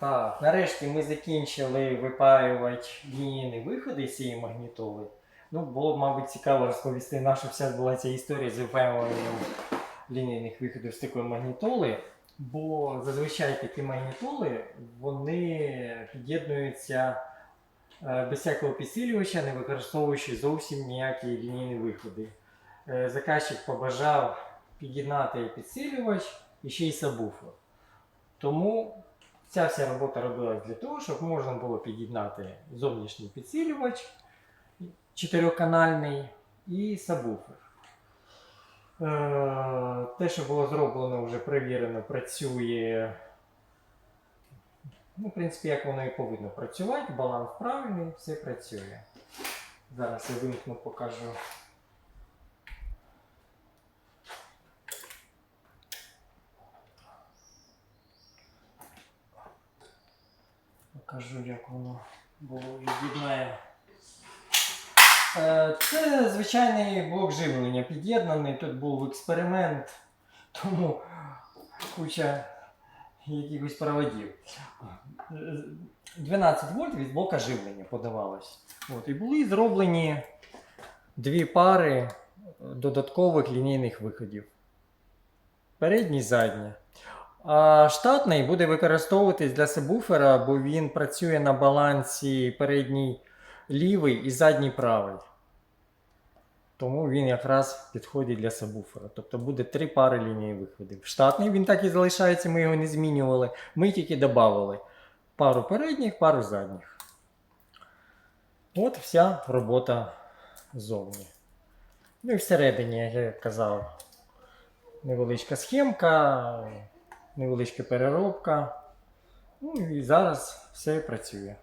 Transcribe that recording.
Так, нарешті ми закінчили випаювати лінійні виходи з цієї магнітоли. Ну, було б, мабуть, цікаво розповісти, наша вся була ця історія з випаюванням лінійних виходів з такої магнітоли. Бо зазвичай такі магнітоли вони під'єднуються е, без всякого підсилювача, не використовуючи зовсім ніякі лінійні виходи. Е, Заказчик побажав під'єднати підсилювач і ще й сабвуфер. Тому ця вся робота робилась для того, щоб можна було під'єднати зовнішній підсилювач чотирьохканальний і сабвуфер. Е, Те, що було зроблено, вже перевірено, працює. Ну, в принципі, як воно і повинно працювати, баланс правильний, все працює. Зараз я вимкну, покажу. Покажу, як воно було від'єднає. Е, Це звичайний блок живлення під'єднаний. Тут був експеримент, тому куча якихось проводів. Е, 12 вольт від блока живлення подавалось. От, і були зроблені дві пари додаткових лінійних виходів. Передній і задній. А штатний буде використовуватись для сабвуфера, бо він працює на балансі передній лівий і задній правий. Тому він якраз підходить для сабвуфера. Тобто буде три пари ліній виходів. Штатний він так і залишається, ми його не змінювали. Ми тільки додали пару передніх, пару задніх. От вся робота ззовні. Ну і всередині, як я казав, невеличка схемка, невеличка переробка. Ну і зараз все працює.